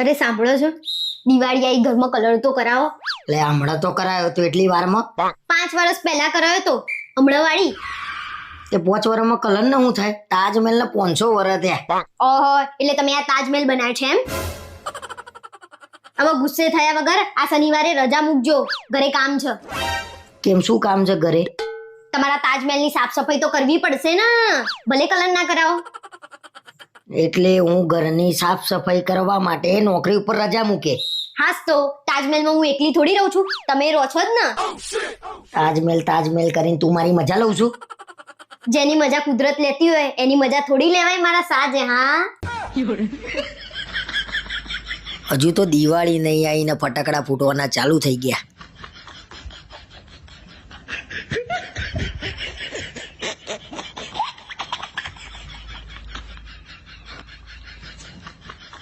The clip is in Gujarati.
અરે સાંભળો છો? દિવાળી આઈ ઘરમાં કલર તો કરાવો. એટલે હમણાં તો કરાયો તો એટલી વારમાં? પાંચ વર્ષ પહેલા કરાયો તો. હમણાં વાળી તે પાંચ વર્ષમાં કલર ને શું થાય? તાજમહેલ ને પાંચસો વર્ષ થયા. ઓહો એટલે તમે આ તાજમહેલ બનાવ્યો છે એમ? હવે ગુસ્સે થયા વગર આ શનિવારે રજા મૂકજો. ઘરે કામ છે. કેમ શું કામ છે ઘરે? તમારા તાજમહેલની સાફ સફાઈ તો કરવી પડશે ને. ભલે કલર ના કરાવો. એટલે હું ઘરની સાફ સફાઈ કરવા માટે નોકરી ઉપર રજા મૂકે. હાસ તો તાજમહેલમાં હું એકલી થોડી રહું છું? તમે રહો છો જ ને? તાજમહેલ તાજમહેલ કરીને તું મારી મજા લઉં છું. જેની મજા કુદરત લેતી હોય એની મજા થોડી લેવાય મારા સાજે હા? હજુ તો દિવાળી નહીં આવીને ફટાકડા ફૂટવાના ચાલુ થઈ ગયા.